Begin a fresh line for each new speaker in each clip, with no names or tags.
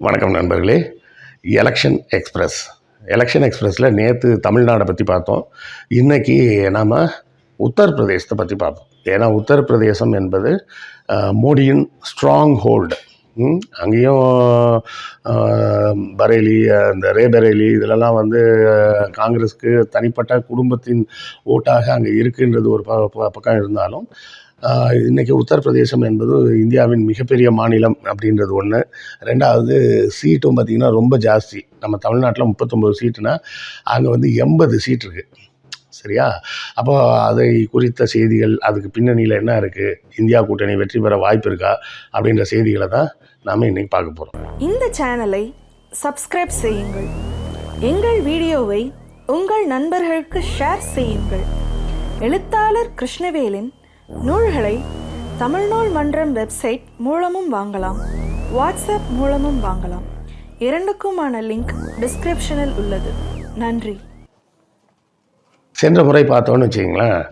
வணக்கம் நண்பர்களே. Election express election எக்ஸ்பிரஸில் நேற்று தமிழ்நாடை பற்றி பார்த்தோம். இன்றைக்கி நாம் உத்தரப்பிரதேசத்தை பற்றி பார்ப்போம். ஏன்னா உத்தரப்பிரதேசம் என்பது மோடியின் ஸ்ட்ராங் ஹோல்டு அங்கேயும் பரேலி அந்த ரேபரேலி இதிலெல்லாம் வந்து காங்கிரஸுக்கு தனிப்பட்ட குடும்பத்தின் ஓட்டாக அங்கே இருக்குன்றது ஒரு ப ப- பக்கம் இருந்தாலும் இன்றைக்கி உத்தரப்பிரதேசம் என்பது இந்தியாவின் மிகப்பெரிய மாநிலம் அப்படின்றது ஒன்று ரெண்டாவது சீட்டும் பார்த்திங்கன்னா ரொம்ப ஜாஸ்தி. நம்ம தமிழ்நாட்டில் முப்பத்தொம்பது சீட்டுனா அங்கே வந்து எண்பது சீட் இருக்குது சரியா? அப்போ அதை குறித்த செய்திகள் அதுக்கு பின்னணியில் என்ன இருக்குது இந்தியா கூட்டணி வெற்றி பெற வாய்ப்பு இருக்கா? அப்படின்ற செய்திகளை தான் நாம் இன்றைக்கி பார்க்க போகிறோம்
இந்த சேனலை சப்ஸ்கிரைப் செய்யுங்கள். எங்கள் வீடியோவை உங்கள் நண்பர்களுக்கு ஷேர் செய்யுங்கள். எழுத்தாளர் கிருஷ்ணவேலின் நூல்களை தமிழ்நூல் மன்றம் வெப்சைட் மூலமும் வாங்கலாம். வாட்ஸ்அப் மூலமும் வாங்கலாம். இரண்டுக்குமான லிங்க் டிஸ்கிரிப்ஷனில் உள்ளது. நன்றி.
சென்ற முறை பார்த்தோன்னு வச்சிங்களேன்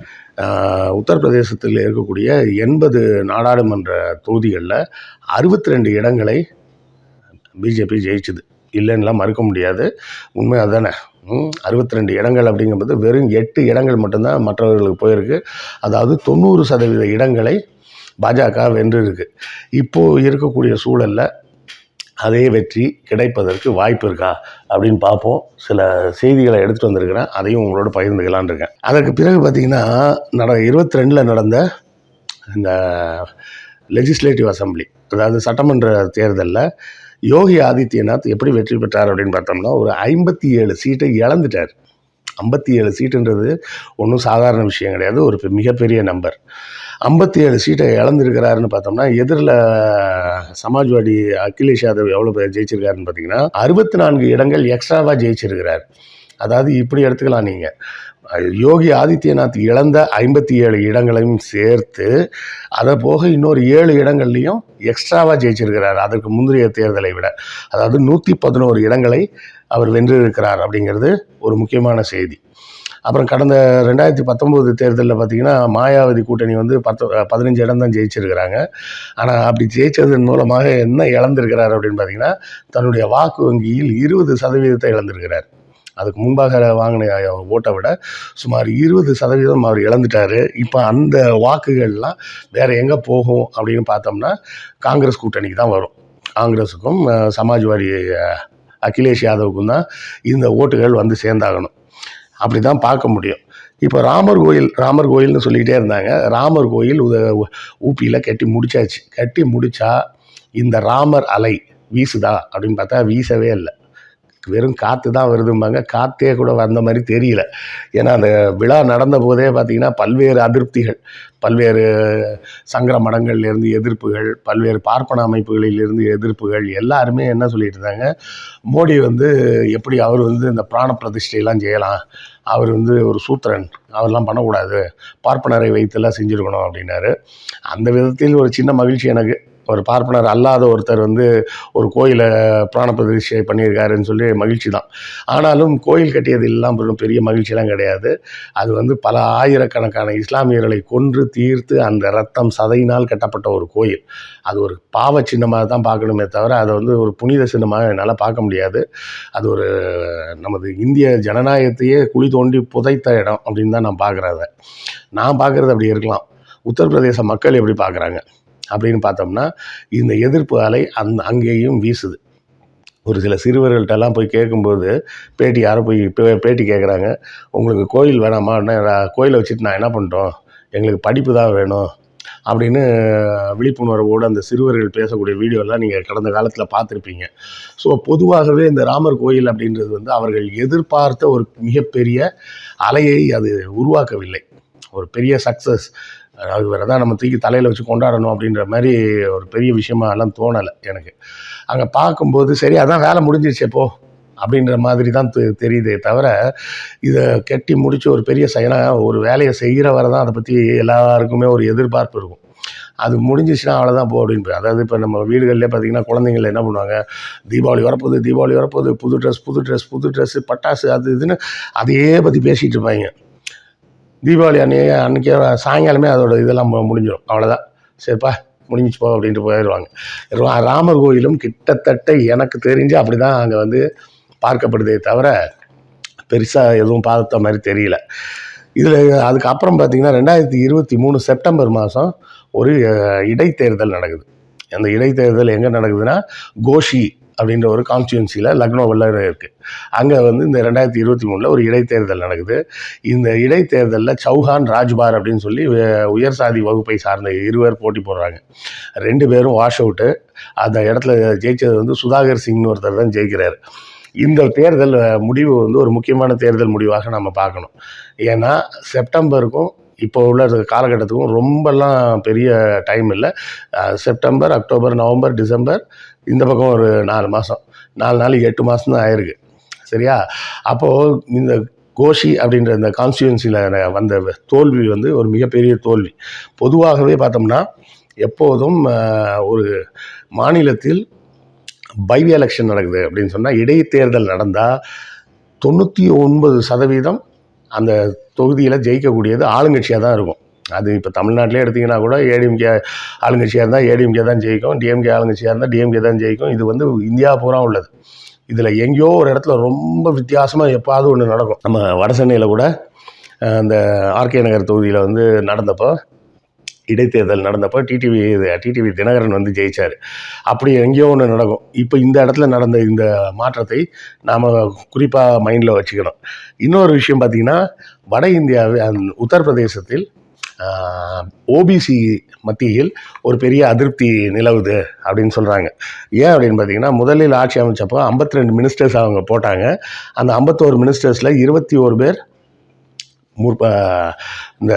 உத்தரப்பிரதேசத்தில் இருக்கக்கூடிய எண்பது நாடாளுமன்ற தொகுதிகளில் அறுபத்தி ரெண்டு இடங்களை பிஜேபி ஜெயிச்சுது. இல்லைன்னுலாம் மறுக்க முடியாது. உண்மை அதுதானே. அறுபத்தி ரெண்டு இடங்கள் அப்படிங்கும்போது வெறும் எட்டு இடங்கள் மட்டும்தான் மற்றவர்களுக்கு போயிருக்கு. அதாவது தொண்ணூறு சதவீத இடங்களை பாஜக வென்றிருக்கு. இப்போது இருக்கக்கூடிய சூழலில் அதே வெற்றி கிடைப்பதற்கு வாய்ப்பு இருக்கா அப்படின்னு பார்ப்போம். சில செய்திகளை எடுத்துகிட்டு வந்திருக்கிறேன். அதையும் உங்களோட பகிர்ந்துக்கலான்னு இருக்கேன். அதற்கு பிறகு பார்த்திங்கன்னா நட இருபத்தி ரெண்டில் நடந்த இந்த லெஜிஸ்லேட்டிவ் அசம்பிளி அதாவது சட்டமன்ற தேர்தலில் யோகி ஆதித்யநாத் எப்படி வெற்றி பெற்றார் அப்படின்னு பார்த்தோம்னா ஒரு ஐம்பத்தி ஏழு சீட்டை இழந்துட்டார். ஐம்பத்தி ஏழு சீட்டுன்றது ஒன்றும் சாதாரண விஷயம் கிடையாது ஒரு மிகப்பெரிய நம்பர். ஐம்பத்தி ஏழு சீட்டை இழந்திருக்கிறாருன்னு பார்த்தோம்னா எதிரில் சமாஜ்வாடி அகிலேஷ் யாதவ் எவ்வளோ பேர் ஜெயிச்சிருக்காருன்னு பார்த்தீங்கன்னா அறுபத்தி நான்கு இடங்கள் எக்ஸ்ட்ராவாக ஜெயிச்சிருக்கிறார். அதாவது இப்படி எடுத்துக்கலாம் நீங்கள் யோகி ஆதித்யநாத் இழந்த ஐம்பத்தி ஏழு இடங்களையும் சேர்த்து அதை போக இன்னொரு ஏழு இடங்கள்லையும் எக்ஸ்ட்ராவாக ஜெயிச்சிருக்கிறார். அதற்கு முந்தைய தேர்தலை விட. அதாவது நூற்றி பதினோரு இடங்களை அவர் வென்றிருக்கிறார் அப்படிங்கிறது ஒரு முக்கியமான செய்தி. அப்புறம் கடந்த ரெண்டாயிரத்தி பத்தொம்போது தேர்தலில் பார்த்தீங்கன்னா மாயாவதி கூட்டணி வந்து பத்து பதினஞ்சு இடம் தான் ஜெயிச்சிருக்கிறாங்க. ஆனால் அப்படி ஜெயிச்சதன் மூலமாக என்ன இழந்திருக்கிறார் அப்படின்னு பார்த்தீங்கன்னா தன்னுடைய வாக்கு வங்கியில் இருபது சதவீதத்தை இழந்திருக்கிறார். அதுக்கு முன்பாக வாங்கின ஓட்டை விட சுமார் இருபது சதவீதம் அவர் இழந்துட்டார். இப்போ அந்த வாக்குகள்லாம் வேறு எங்கே போகும் அப்படின்னு பார்த்தோம்னா காங்கிரஸ் கூட்டணிக்கு தான் வரும். காங்கிரஸுக்கும் சமாஜ்வாடி அகிலேஷ் யாதவுக்கும் தான் இந்த ஓட்டுகள் வந்து சேர்ந்தாகணும். அப்படி தான் பார்க்க முடியும். இப்போ ராமர் கோயில் ராமர் கோயில்னு சொல்லிக்கிட்டே இருந்தாங்க. ராமர் கோயில் உத ஊப்பியில் கட்டி முடிச்சாச்சு. கட்டி முடித்தா இந்த ராமர் அலை வீசுதா அப்படின்னு பார்த்தா வீசவே இல்லை. வெறும் காற்று தான் வருதும்பாங்க. காற்றே கூட வந்த மாதிரி தெரியல. ஏன்னா அந்த விழா நடந்த போதே பார்த்திங்கன்னா பல்வேறு அதிருப்திகள் பல்வேறு சங்கர மடங்கள்லேருந்து எதிர்ப்புகள் பல்வேறு பார்ப்பன அமைப்புகளிலிருந்து எதிர்ப்புகள் எல்லாருமே என்ன சொல்லிட்டு இருந்தாங்க மோடி வந்து எப்படி அவர் வந்து இந்த பிராண பிரதிஷ்டையெல்லாம் செய்யலாம்? அவர் வந்து ஒரு சூத்திரன் அவர்லாம் பண்ணக்கூடாது. பார்ப்பனரை வைத்தெல்லாம் செஞ்சுருக்கணும் அப்படின்னாரு. அந்த விதத்தில் ஒரு சின்ன மகிழ்ச்சி எனக்கு. ஒரு பார்ப்பனர் அல்லாத ஒருத்தர் வந்து ஒரு கோயிலை பிராண பிரதிஷ்டை பண்ணியிருக்காருன்னு சொல்லி மகிழ்ச்சி தான். ஆனாலும் கோயில் கட்டியது எல்லாம் பெரிய மகிழ்ச்சியெல்லாம் கிடையாது. அது வந்து பல ஆயிரக்கணக்கான இஸ்லாமியர்களை கொன்று தீர்த்து அந்த ரத்தம் சதையினால் கட்டப்பட்ட ஒரு கோயில். அது ஒரு பாவ சின்னமாக தான் பார்க்கணுமே தவிர அதை வந்து ஒரு புனித சின்னமாக என்னால் பார்க்க முடியாது. அது ஒரு நமது இந்திய ஜனநாயகத்தையே குழி தோண்டி புதைத்த இடம் அப்படின்னு தான் நான் பார்க்குறத நான் பார்க்குறது அப்படி இருக்கலாம். உத்தரப்பிரதேச மக்கள் எப்படி பார்க்குறாங்க? அப்படின்னு பார்த்தோம்னா இந்த எதிர்ப்பு அலை அந் அங்கேயும் வீசுது. ஒரு சில சிறுவர்கள்ட்டெல்லாம் போய் கேட்கும்போது பேட்டி யாரும் போய் பே- பேட்டி கேட்குறாங்க. உங்களுக்கு கோயில் வேணாமா? கோயிலை வச்சுட்டு நான் என்ன பண்ணிட்டோம் எங்களுக்கு படிப்பு தான் வேணும். அப்படின்னு விழிப்புணர்வோடு அந்த சிறுவர்கள் பேசக்கூடிய வீடியோலாம் நீங்கள் கடந்த காலத்தில் பார்த்துருப்பீங்க. ஸோ பொதுவாகவே இந்த ராமர் கோயில் அப்படின்றது வந்து அவர்கள் எதிர்பார்த்த ஒரு மிகப்பெரிய அலையை அது உருவாக்கவில்லை. ஒரு பெரிய சக்ஸஸ் அது தான் நம்ம தூக்கி தலையில் வச்சு கொண்டாடணும் அப்படின்ற மாதிரி ஒரு பெரிய விஷயமா எல்லாம் தோணலை எனக்கு. அங்கே பார்க்கும்போது சரி அதான் வேலை முடிஞ்சிருச்சு எப்போ அப்படின்ற மாதிரி தான் தெ- தெரியுதே தவிர இதை கட்டி முடித்து ஒரு பெரிய செயனா ஒரு வேலையை செய்கிற வரை தான் அதை பற்றி எல்லாருக்குமே ஒரு எதிர்பார்ப்பு இருக்கும். அது முடிஞ்சிச்சுன்னா அவ்வளோதான் போ அப்படின்னு அதாவது இப்போ நம்ம வீடுகளிலே பார்த்தீங்கன்னா குழந்தைங்கள என்ன பண்ணுவாங்க? தீபாவளி வரப்போகுது தீபாவளி வரப்போகுது புது ட்ரெஸ் புது ட்ரெஸ் புது ட்ரெஸ்ஸு பட்டாசு அது இதுன்னு அதையே பற்றி பேசிகிட்டு இருப்பாங்க. தீபாவளி அன்னைக்கு அன்னைக்கே சாயங்காலமே அதோட இதெல்லாம் முடிஞ்சிடும் அவ்வளோதான் சரிப்பா முடிஞ்சிச்சு போ அப்படின்ட்டு போயிடுவாங்க. ராமர் கோயிலும் கிட்டத்தட்ட எனக்கு தெரிஞ்சு அப்படி தான் அங்கே வந்து பார்க்கப்படுதே தவிர பெருசாக எதுவும் பார்த்த மாதிரி தெரியல. இதில் அதுக்கப்புறம் பார்த்திங்கன்னா ரெண்டாயிரத்தி இருபத்தி மூணு செப்டம்பர் மாதம் ஒரு இடைத்தேர்தல் நடக்குது. அந்த இடைத்தேர்தல் எங்கே நடக்குதுன்னா கோஷி அப்படின்ற ஒரு கான்ஸ்டியூன்சியில் லக்னோவில் இருக்குது அங்கே வந்து இந்த ரெண்டாயிரத்தி இருபத்தி மூணில் ஒரு இடைத்தேர்தல் நடக்குது. இந்த இடைத்தேர்தலில் சௌஹான் ராஜ்பார் அப்படின்னு சொல்லி உயர் சாதி வகுப்பை சார்ந்த இருவர் போட்டி போடுறாங்க. ரெண்டு பேரும் வாஷ் அவுட்டு. அந்த இடத்துல ஜெயிச்சது வந்து சுதாகர் சிங்னு ஒருத்தர் தான் ஜெயிக்கிறார். இந்த தேர்தல் முடிவு வந்து ஒரு முக்கியமான தேர்தல் முடிவாக நம்ம பார்க்கணும். ஏன்னா செப்டம்பருக்கும் இப்போ உள்ள காலகட்டத்துக்கும் ரொம்பலாம் பெரிய டைம் இல்லை. செப்டம்பர் அக்டோபர் நவம்பர் டிசம்பர் இந்த பக்கம் ஒரு நாலு மாதம் நாலு நாள் எட்டு மாதம் தான் ஆயிருக்கு. சரியா? அப்போது இந்த கோஷி அப்படின்ற இந்த கான்ஸ்டியூன்சியில் வந்த தோல்வி வந்து ஒரு மிகப்பெரிய தோல்வி. பொதுவாகவே பார்த்தோம்னா எப்போதும் ஒரு மாநிலத்தில் பைவி எலெக்ஷன் நடக்குது அப்படின்னு சொன்னால் இடைத்தேர்தல் நடந்தால் தொண்ணூற்றி ஒன்பது சதவீதம் அந்த தொகுதியில் ஜெயிக்கக்கூடியது ஆளுங்கட்சியாக தான் இருக்கும். அது இப்போ தமிழ்நாட்டிலே எடுத்திங்கன்னா கூட ஏடிஎம்கே ஆளுங்கட்சியாக இருந்தால் ஏடிஎம்கே தான் ஜெயிக்கும். டிஎம்கே ஆளுங்கட்சியாக இருந்தால் டிஎம்கே தான் ஜெயிக்கும். இது வந்து இந்தியா பூரா உள்ளது. இதில் எங்கேயோ ஒரு இடத்துல ரொம்ப வித்தியாசமாக எப்பாவது ஒன்று நடக்கும். நம்ம வட சென்னையில் கூட அந்த ஆர்கே நகர் தொகுதியில் வந்து நடந்தப்போ இடைத்தேர்தல் நடந்தப்போ டிடிவி டிடிவி தினகரன் வந்து ஜெயிச்சார். அப்படி எங்கேயோ ஒன்று நடக்கும். இப்போ இந்த இடத்துல நடந்த இந்த மாற்றத்தை நாம் குறிப்பாக மைண்டில் வச்சுக்கணும். இன்னொரு விஷயம் பார்த்திங்கன்னா வட இந்தியாவில் அந்த உத்தரப்பிரதேசத்தில் ஓபிசி மத்தியில் ஒரு பெரிய அதிருப்தி நிலவுது அப்படின்னு சொல்கிறாங்க ஏன் அப்படின்னு பார்த்தீங்கன்னா முதலில் ஆட்சி அமைச்சப்போ 52 ரெண்டு மினிஸ்டர்ஸ் அவங்க போட்டாங்க. அந்த ஐம்பத்தோரு மினிஸ்டர்ஸில் இருபத்தி ஒரு பேர் முற்ப இந்த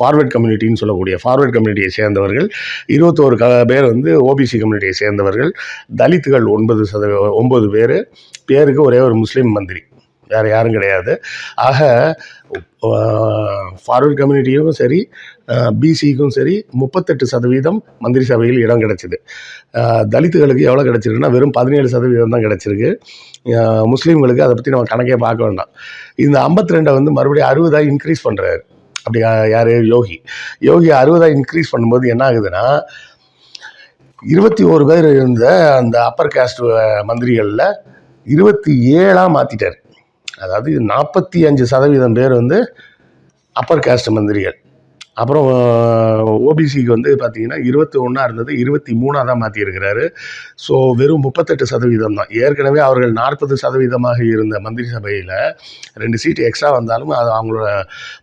ஃபார்வர்ட் கம்யூனிட்டின்னு சொல்லக்கூடிய ஃபார்வர்ட் கம்யூனிட்டியை சேர்ந்தவர்கள். இருபத்தோரு க பேர் வந்து ஓபிசி கம்யூனிட்டியை சேர்ந்தவர்கள். தலித்துகள் ஒன்பது சதவீ ஒம்பது பேர். பேருக்கு ஒரே ஒரு முஸ்லீம் மந்திரி. வேறு யாரும் கிடையாது. ஆக ஃபார்வர்ட் கம்யூனிட்டியும் சரி பிசிக்கும் சரி முப்பத்தெட்டு சதவீதம் மந்திரி சபையில் இடம் கிடச்சிது. தலித்துகளுக்கு எவ்வளோ கிடச்சிருக்குன்னா வெறும் பதினேழு சதவீதம் தான் கிடச்சிருக்கு. முஸ்லீம்களுக்கு அதை பற்றி நம்ம கணக்கே பார்க்க வேண்டாம். இந்த 52 ரெண்டை வந்து மறுபடியும் அறுபதாக இன்க்ரீஸ் பண்ணுறாரு அப்படி யார்? யோகி. யோகி அறுபதாக இன்க்ரீஸ் பண்ணும்போது என்ன ஆகுதுன்னா இருபத்தி ஒரு பேர் இருந்த அந்த அப்பர் காஸ்ட் மந்திரிகளில் இருபத்தி ஏழாக மாற்றிட்டார் அதாவது நாற்பத்தி அஞ்சு சதவீதம் பேர் வந்து அப்பர் காஸ்ட் மந்திரிகள். அப்புறம் ஓபிசிக்கு வந்து பார்த்தீங்கன்னா இருபத்தி ஒன்றா இருந்தது இருபத்தி மூணாக தான் மாற்றியிருக்கிறாரு ஸோ வெறும் முப்பத்தெட்டு சதவீதம் தான். ஏற்கனவே அவர்கள் நாற்பது சதவீதமாக இருந்த மந்திரி சபையில் ரெண்டு சீட்டு எக்ஸ்ட்ரா வந்தாலும் அது அவங்களோட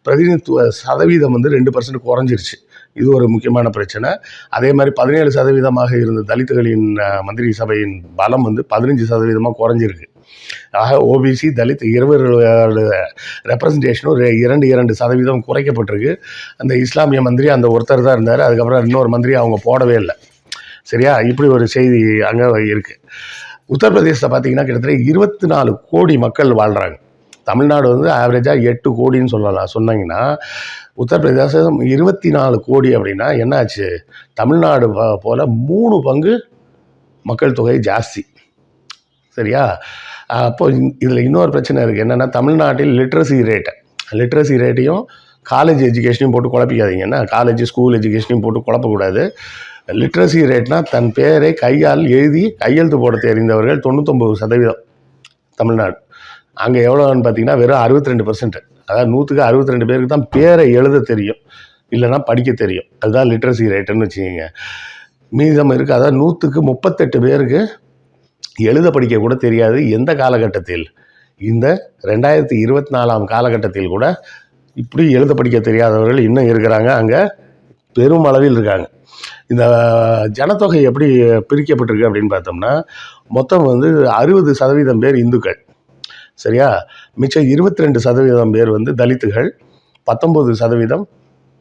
பிரதிநிதித்துவ சதவீதம் வந்து ரெண்டு பர்சன்ட் குறைஞ்சிருச்சு. இது ஒரு முக்கியமான பிரச்சனை. அதே மாதிரி பதினேழு சதவீதமாக இருந்த தலித்துகளின் மந்திரி சபையின் பலம் வந்து பதினஞ்சு சதவீதமாக குறைஞ்சிருக்கு. ஆக ஓபிசி தலித் இருவரோட ரெப்ரசன்டேஷனும் இரண்டு இரண்டு சதவீதம் குறைக்கப்பட்டிருக்கு. அந்த இஸ்லாமிய மந்திரி அந்த ஒருத்தர் தான் இருந்தார். அதுக்கப்புறம் இன்னொரு மந்திரி அவங்க போடவே இல்லை. சரியா? இப்படி ஒரு செய்தி அங்கே இருக்குது உத்தரப்பிரதேசத்தை பார்த்தீங்கன்னா கிட்டத்தட்ட இருபத்தி நாலு கோடி மக்கள் வாழ்கிறாங்க தமிழ்நாடு வந்து ஆவரேஜாக எட்டு கோடின்னு சொல்லலாம். சொன்னீங்கன்னா உத்தரப்பிரதேசம் இருபத்தி நாலு கோடி அப்படின்னா என்னாச்சு? தமிழ்நாடு போல் மூணு பங்கு மக்கள் தொகை ஜாஸ்தி. சரியா? அப்போ இதில் இன்னொரு பிரச்சனை இருக்குது என்னென்னா தமிழ்நாட்டில் லிட்ரஸி ரேட் லிட்ரஸி ரேட்டையும் காலேஜ் எஜுகேஷனையும் போட்டு குழப்பிக்காதீங்க. என்ன? காலேஜ் ஸ்கூல் எஜுகேஷனையும் போட்டு குழப்பக்கூடாது. லிட்ரஸி ரேட்னா தன் பேரை கையால் எழுதி கையெழுத்து போட தெரிந்தவர்கள் தொண்ணூத்தொம்பது சதவீதம் தமிழ்நாடு. அங்கே எவ்வளோன்னு பார்த்தீங்கன்னா வெறும் அறுபத்தி ரெண்டு பர்சன்ட் அதாவது நூற்றுக்கு அறுபத்தி ரெண்டு பேருக்கு தான் பேரை எழுத தெரியும். இல்லைன்னா படிக்க தெரியும். அதுதான் லிட்ரஸி ரேட்டுன்னு வச்சுக்கோங்க. மீதம் இருக்குது அதாவது நூற்றுக்கு முப்பத்தெட்டு பேருக்கு எழுத படிக்க கூட தெரியாது. எந்த காலகட்டத்தில்? இந்த ரெண்டாயிரத்தி இருபத்தி நாலாம் காலகட்டத்தில் கூட இப்படி எழுத படிக்க தெரியாதவர்கள் இன்னும் இருக்கிறாங்க. அங்கே பெரும் அளவில் இருக்காங்க. இந்த ஜனத்தொகை எப்படி பிரிக்கப்பட்டிருக்கு அப்படின்னு பார்த்தோம்னா மொத்தம் வந்து அறுபது சதவீதம் பேர் இந்துக்கள். சரியா? மிச்சம் இருபத்தி ரெண்டு சதவீதம் பேர் வந்து தலித்துகள் பத்தொம்பது சதவீதம்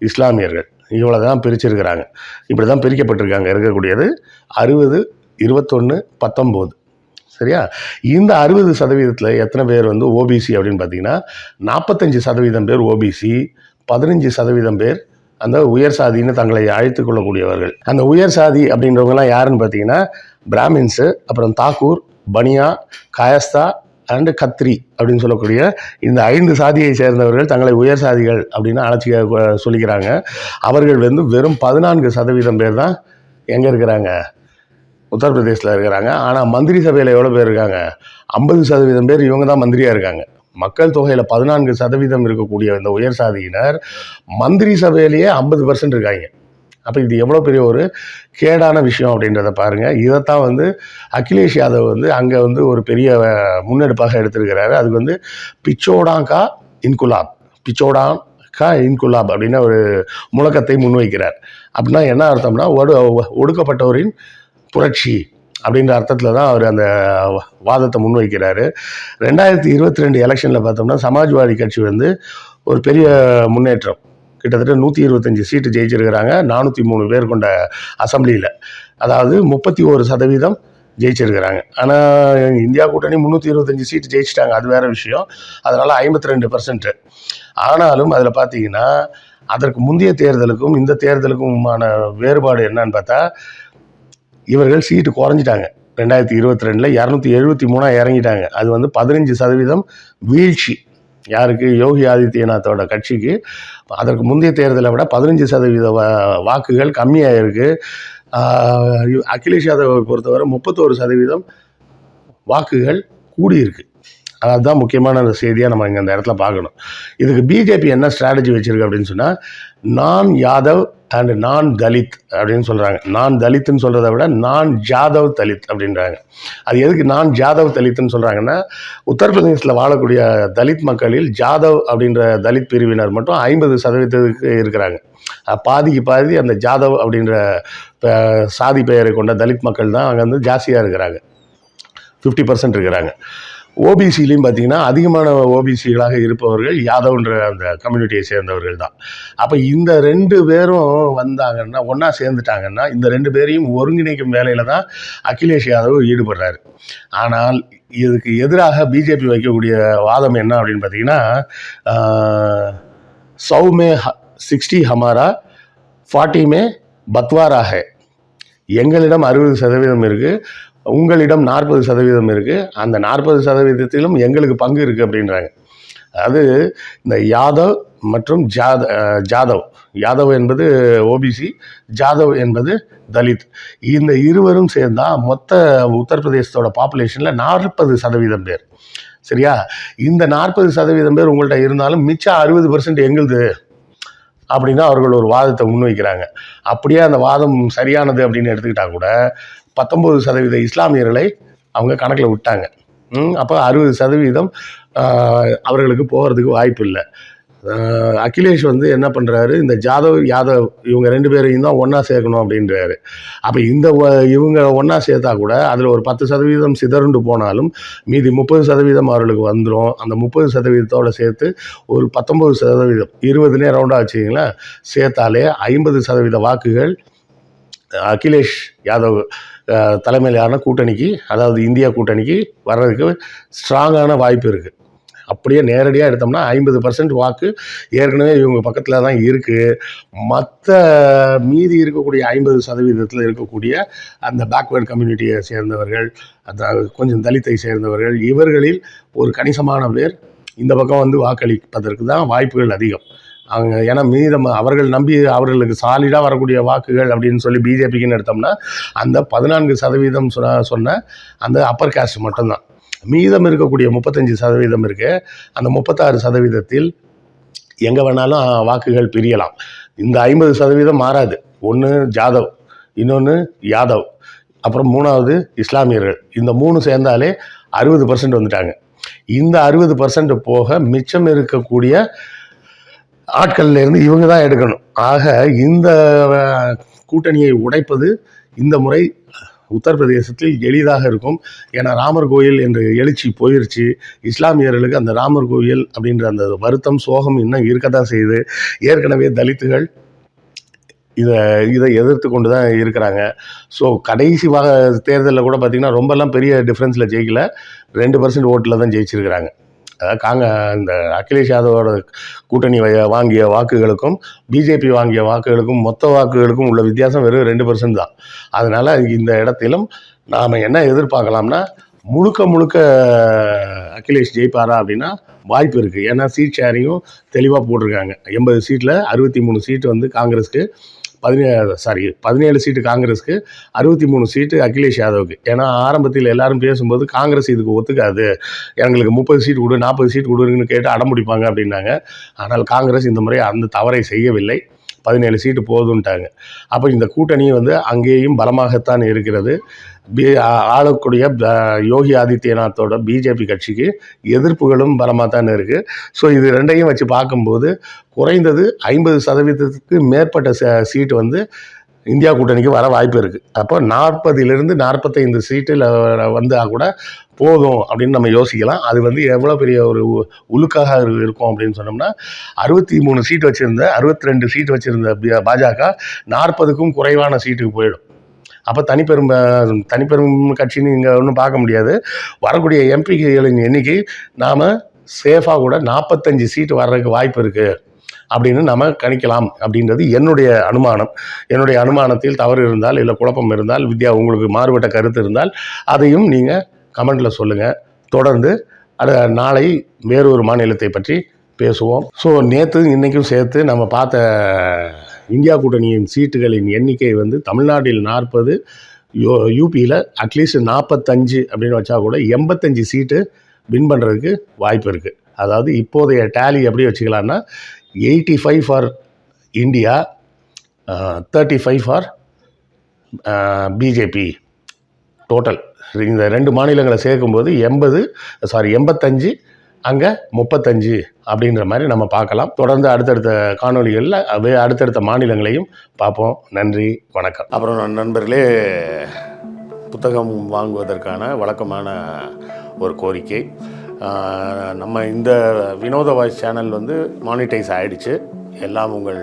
இஸ்லாமியர்கள். இவ்வளோ தான் பிரிச்சிருக்கிறாங்க. இப்படி தான் பிரிக்கப்பட்டிருக்காங்க. இருக்கக்கூடியது அறுபது இருபத்தொன்று பத்தொம்போது. சரியா? இந்த அறுபது சதவீதத்தில் எத்தனை பேர் வந்து ஓபிசி அப்படின்னு பார்த்தீங்கன்னா நாற்பத்தஞ்சு சதவீதம் பேர் ஓபிசி பதினஞ்சு சதவீதம் பேர் அந்த உயர் சாதின்னு தங்களை அழைத்து கொள்ளக்கூடியவர்கள். அந்த உயர் சாதி அப்படின்றவங்கலாம் யாருன்னு பார்த்தீங்கன்னா பிராமின்ஸு அப்புறம் தாக்கூர் பனியா காயஸ்தா அண்டு கத்ரி அப்படின்னு சொல்லக்கூடிய இந்த ஐந்து சாதியை சேர்ந்தவர்கள் தங்களை உயர் சாதிகள் அப்படின்னு அழைச்சி சொல்லிக்கிறாங்க. அவர்கள் வந்து வெறும் பதினான்கு சதவீதம் பேர் தான் எங்கே இருக்கிறாங்க? உத்தரப்பிரதேசில் இருக்கிறாங்க. ஆனால் மந்திரி சபையில் எவ்வளோ பேர் இருக்காங்க? ஐம்பது சதவீதம் பேர் இவங்க தான் மந்திரியாக இருக்காங்க. மக்கள் தொகையில் பதினான்கு சதவீதம் இருக்கக்கூடிய இந்த உயர் சாதியினர் மந்திரி சபையிலேயே ஐம்பது பர்சன்ட் இருக்காங்க. அப்போ இது எவ்வளோ பெரிய ஒரு கேடான விஷயம் அப்படின்றத பாருங்கள் இதைத்தான் வந்து அகிலேஷ் யாதவ் வந்து அங்கே வந்து ஒரு பெரிய முன்னெடுப்பாக எடுத்திருக்கிறாரு. அதுக்கு வந்து பிச்சோடாங்கா இன்குலாப் பிச்சோடான் கா இன்குலாப் அப்படின்னு ஒரு முழக்கத்தை முன்வைக்கிறார். அப்படின்னா என்ன அர்த்தம்னா ஒடு ஒடுக்கப்பட்டவரின் புரட்சி அப்படின்ற அர்த்தத்தில் தான் அவர் அந்த வாதத்தை முன்வைக்கிறாரு. ரெண்டாயிரத்தி இருபத்தி ரெண்டு எலெக்ஷனில் பார்த்தோம்னா சமாஜ்வாதி கட்சி வந்து ஒரு பெரிய முன்னேற்றம். கிட்டத்தட்ட நூற்றி இருபத்தஞ்சி சீட்டு ஜெயிச்சிருக்கிறாங்க. நானூற்றி மூணு பேர் கொண்ட அசெம்பிளியில். அதாவது முப்பத்தி ஒரு சதவீதம் ஜெயிச்சிருக்கிறாங்க. ஆனால் இந்தியா கூட்டணி முந்நூற்றி இருபத்தஞ்சி சீட்டு ஜெயிச்சிட்டாங்க. அது வேறு விஷயம். அதனால் ஐம்பத்தி ரெண்டு பர்சன்ட்டு ஆனாலும் அதில் பார்த்தீங்கன்னா அதற்கு முந்தைய தேர்தலுக்கும் இந்த தேர்தலுக்குமான வேறுபாடு என்னன்னு பார்த்தா இவர்கள் சீட்டு குறைஞ்சிட்டாங்க. ரெண்டாயிரத்தி இருபத்தி ரெண்டில் இரநூத்தி எழுபத்தி மூணாக இறங்கிட்டாங்க. அது வந்து பதினஞ்சு சதவீதம் வீழ்ச்சி. யாருக்கு? யோகி ஆதித்யநாத்தோட கட்சிக்கு. அதற்கு முந்தைய தேர்தலை விட பதினஞ்சு சதவீத வாக்குகள் கம்மியாக இருக்குது அகிலேஷ் யாதவை பொறுத்தவரை முப்பத்தோரு சதவீதம் வாக்குகள் கூடியிருக்கு. அதுதான் முக்கியமான அந்த செய்தியாக நம்ம இங்கே அந்த இடத்துல பார்க்கணும். இதுக்கு பிஜேபி என்ன ஸ்ட்ராட்டஜி வச்சிருக்கு அப்படின்னு சொன்னால் நான் யாதவ் அண்ட் நான் தலித் அப்படின்னு சொல்கிறாங்க நான் தலித்துன்னு சொல்கிறத விட நான் ஜாதவ் தலித் அப்படின்றாங்க. அது எதுக்கு நான் ஜாதவ் தலித்துன்னு சொல்கிறாங்கன்னா உத்தரப்பிரதேசத்தில் வாழக்கூடிய தலித் மக்களில் ஜாதவ் அப்படின்ற தலித் பிரிவினர் மட்டும் ஐம்பது சதவீதத்துக்கு இருக்கிறாங்க. பாதிக்கு பாதி அந்த ஜாதவ் அப்படின்ற சாதி பெயரை கொண்ட தலித் மக்கள் தான் அங்கே வந்து ஜாஸ்தியாக இருக்கிறாங்க. ஃபிஃப்டி பர்சன்ட் இருக்கிறாங்க. ஓபிசிலையும் பார்த்தீங்கன்னா அதிகமான ஓபிசிகளாக இருப்பவர்கள் யாதவ்ன்ற அந்த கம்யூனிட்டியை சேர்ந்தவர்கள் தான். அப்போ இந்த ரெண்டு பேரும் வந்தாங்கன்னா ஒன்றா சேர்ந்துட்டாங்கன்னா இந்த ரெண்டு பேரையும் ஒருங்கிணைக்கும் வேலையில் தான் அகிலேஷ் யாதவ் ஈடுபடுறாரு. ஆனால் இதுக்கு எதிராக பிஜேபி வைக்கக்கூடிய வாதம் என்ன அப்படின்னு பார்த்தீங்கன்னா சௌமே சௌ மே சிக்ஸ்டி ஹமாரா ஃபார்ட்டி மே பத்வாராக. எங்களிடம் அறுபது சதவீதம் இருக்குது உங்களிடம் நாற்பது சதவீதம் இருக்குது அந்த நாற்பது சதவீதத்திலும் எங்களுக்கு பங்கு இருக்குது அப்படின்றாங்க. அதாவது இந்த யாதவ் மற்றும் ஜாத ஜாதவ். யாதவ் என்பது ஓபிசி ஜாதவ் என்பது தலித். இந்த இருவரும் சேர்ந்தால் மொத்த உத்தரப்பிரதேசத்தோட பாப்புலேஷனில் நாற்பது சதவீதம் பேர். சரியா? இந்த நாற்பது சதவீதம் பேர் உங்கள்கிட்ட இருந்தாலும் மிச்சம் அறுபது பர்சன்ட் எங்களுது அப்படின்னு அவர்கள் ஒரு வாதத்தை முன்வைக்கிறாங்க. அப்படியே அந்த வாதம் சரியானது அப்படின்னு எடுத்துக்கிட்டா கூட பத்தொம்பது சதவீத இஸ்லாமியர்களை அவங்க கணக்கில் விட்டாங்க. அப்போ அறுபது சதவீதம் அவர்களுக்கு போகிறதுக்கு வாய்ப்பு இல்லை. அகிலேஷ் வந்து என்ன பண்ணுறாரு இந்த ஜாதவ் யாதவ் இவங்க ரெண்டு பேரையும் தான் ஒன்றா சேர்க்கணும் அப்படின்றாரு. அப்போ இந்த வ- இவங்க ஒன்றா சேர்த்தா கூட அதில் ஒரு பத்து சதவீதம் சிதறுண்டு போனாலும் மீதி முப்பது சதவீதம் அவர்களுக்கு வந்துடும் அந்த முப்பது சதவீதத்தோடு சேர்த்து ஒரு பத்தொம்பது சதவீதம் இருபதுனே ரவுண்டாக வச்சிங்களேன் சேர்த்தாலே ஐம்பது சதவீத வாக்குகள் அகிலேஷ் யாதவ் தலைமையிலான கூட்டணிக்கு அதாவது இந்தியா கூட்டணிக்கு வர்றதுக்கு ஸ்ட்ராங்கான வாய்ப்பு இருக்குது அப்படியே நேரடியாக எடுத்தோம்னா ஐம்பது பர்சன்ட் வாக்கு ஏற்கனவே இவங்க பக்கத்தில் தான் இருக்குது மற்ற மீதி இருக்கக்கூடிய ஐம்பது சதவீதத்தில் இருக்கக்கூடிய அந்த பேக்வேர்டு கம்யூனிட்டியை சேர்ந்தவர்கள் அதாவது கொஞ்சம் தலித்தை சேர்ந்தவர்கள் இவர்களில் ஒரு கணிசமான பேர் இந்த பக்கம் வந்து வாக்களிப்பதற்கு தான் வாய்ப்புகள் அதிகம். அவங்க ஏன்னா மீதம் அவர்கள் நம்பி அவர்களுக்கு சாலிடாக வரக்கூடிய வாக்குகள் அப்படின்னு சொல்லி பிஜேபிக்குன்னு எடுத்தோம்னா அந்த பதினான்கு சதவீதம் சொன்ன சொன்ன அந்த அப்பர் காஸ்ட் மட்டும்தான். மீதம் இருக்கக்கூடிய முப்பத்தஞ்சு சதவீதம் இருக்குது அந்த முப்பத்தாறு சதவீதத்தில் எங்கே வேணாலும் வாக்குகள் பிரியலாம். இந்த ஐம்பது சதவீதம் மாறாது. ஒன்று ஜாதவ் இன்னொன்று யாதவ். அப்புறம் மூணாவது இஸ்லாமியர்கள். இந்த மூணு சேர்ந்தாலே அறுபது பர்சன்ட் வந்துட்டாங்க. இந்த அறுபது பர்சன்ட் போக மிச்சம் இருக்கக்கூடிய ஆட்கள்ல இருந்து இவங்க தான் எடுக்கணும். ஆக இந்த கூட்டணியை உடைப்பது இந்த முறை உத்தரப்பிரதேசத்தில் எளிதாக இருக்கும். ஏன்னா ராமர் கோயில் என்ற எழுச்சி போயிருச்சு. இஸ்லாமியர்களுக்கு அந்த ராமர் கோயில் அப்படின்ற அந்த வருத்தம் சோகம் இன்னும் இருக்க தான் செய்யுது. ஏற்கனவே தலித்துகள் இதை இதை எதிர்த்து கொண்டு தான் இருக்கிறாங்க. ஸோ கடைசி வா தேர்தலில் கூட பார்த்திங்கன்னா ரொம்பலாம் பெரிய டிஃப்ரென்ஸில் ஜெயிக்கல. ரெண்டு பர்சன்ட் ஓட்டில் தான் ஜெயிச்சிருக்கிறாங்க. அதாவது காங்க இந்த அகிலேஷ் யாதவோட கூட்டணி வாங்கிய வாக்குகளுக்கும் பிஜேபி வாங்கிய வாக்குகளுக்கும் மொத்த வாக்குகளுக்கும் உள்ள வித்தியாசம் வெறும் ரெண்டு பர்சன்ட் தான். அதனால் இந்த இடத்திலும் நாம் என்ன எதிர்பார்க்கலாம்னா முழுக்க முழுக்க அகிலேஷ் ஜெயிப்பாரா அப்படின்னா வாய்ப்பு இருக்குது ஏன்னா சீட் ஷேரிங்கும் தெளிவாக போட்டிருக்காங்க. எண்பது சீட்டில் அறுபத்தி மூணு சீட்டு வந்து காங்கிரஸ்க்கு பதினேழு சாரி பதினேழு சீட்டு காங்கிரஸ்க்கு அறுபத்தி மூணு சீட்டு அகிலேஷ் யாதவுக்கு. ஏன்னா ஆரம்பத்தில் எல்லாரும் பேசும்போது காங்கிரஸ் இதுக்கு ஒத்துக்காது. எங்களுக்கு முப்பது சீட் கொடு நாற்பது சீட் கொடுங்கன்னு கேட்டு அடம்பிடிப்பாங்க அப்படின்னாங்க. ஆனால் காங்கிரஸ் இந்த முறை அந்த தவறை செய்யவில்லை. பதினேழு சீட்டு போதுன்ட்டாங்க. அப்போ இந்த கூட்டணி வந்து அங்கேயும் பலமாகத்தான் இருக்கிறது. பி ஆளக்கூடிய ப- யோகி ஆதித்யநாத்தோட பிஜேபி கட்சிக்கு எதிர்ப்புகளும் பலமாக தானே இருக்குது ஸோ இது ரெண்டையும் வச்சு பார்க்கும்போது குறைந்தது ஐம்பது சதவீதத்துக்கு மேற்பட்ட ச- சீட்டு வந்து இந்தியா கூட்டணிக்கு வர வாய்ப்பு இருக்குது அப்போ நாற்பதிலிருந்து நாற்பத்தைந்து சீட்டில் வந்தால் கூட போதும் அப்படின்னு நம்ம யோசிக்கலாம். அது வந்து எவ்வளோ பெரிய ஒரு உ- இருக்கும் அப்படின்னு சொன்னோம்னா அறுபத்தி மூணு சீட் வச்சுருந்த அறுபத்தி ரெண்டு சீட் வச்சுருந்த பாஜக நாற்பதுக்கும் குறைவான சீட்டுக்கு போயிடும். அப்போ தனிப்பெரும் தனிப்பெரும் கட்சின்னு இங்கே ஒன்றும் பார்க்க முடியாது. வரக்கூடிய எம்பிக்களின் எண்ணிக்கை நாம் சேஃபாக கூட நாற்பத்தஞ்சு சீட்டு வர்றதுக்கு வாய்ப்பு இருக்குது அப்படின்னு நம்ம கணிக்கலாம். அப்படின்றது என்னுடைய அனுமானம். என்னுடைய அனுமானத்தில் தவறு இருந்தால் இல்லை குழப்பம் இருந்தால் வித்யா உங்களுக்கு மாறுபட்ட கருத்து இருந்தால் அதையும் நீங்கள் கமெண்டில் சொல்லுங்கள் தொடர்ந்து அட நாளை வேறொரு மாநிலத்தை பற்றி பேசுவோம். ஸோ நேற்று இன்றைக்கும் சேர்த்து நம்ம பார்த்த இந்தியா கூட்டணியின் சீட்டுகளின் எண்ணிக்கை வந்து தமிழ்நாட்டில் நாற்பது யோ யூபியில் அட்லீஸ்ட் நாற்பத்தஞ்சு அப்படின்னு வச்சா கூட எண்பத்தஞ்சு சீட்டு வின் பண்ணுறதுக்கு வாய்ப்பு இருக்குது அதாவது இப்போதைய டேலி எப்படி வச்சுக்கலான்னா eighty five for India thirty five for BJP total இந்த ரெண்டு மாநிலங்களை சேர்க்கும்போது எண்பது சாரி எண்பத்தஞ்சு அங்கே முப்பத்தஞ்சு அப்படின்ற மாதிரி நம்ம பார்க்கலாம். தொடர்ந்து அடுத்தடுத்த காணொளிகளில் வே அடுத்தடுத்த மாநிலங்களையும் பார்ப்போம். நன்றி வணக்கம். அப்புறம் நண்பர்களே புத்தகம் வாங்குவதற்கான வழக்கமான ஒரு கோரிக்கை. நம்ம இந்த வினோத வாய்ஸ் சேனல் வந்து மானிட்டைஸ் ஆகிடுச்சு எல்லாம் உங்கள்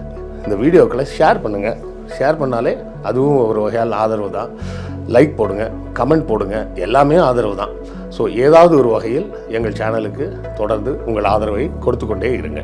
இந்த வீடியோக்களை ஷேர் பண்ணுங்கள் ஷேர் பண்ணாலே அதுவும் ஒரு வகையால் ஆதரவு தான். லைக் போடுங்க கமெண்ட் போடுங்க எல்லாமே ஆதரவு தான். ஸோ ஏதாவது ஒரு வகையில் எங்கள் சேனலுக்கு தொடர்ந்து உங்கள் ஆதரவை கொடுத்து கொண்டே இருங்க.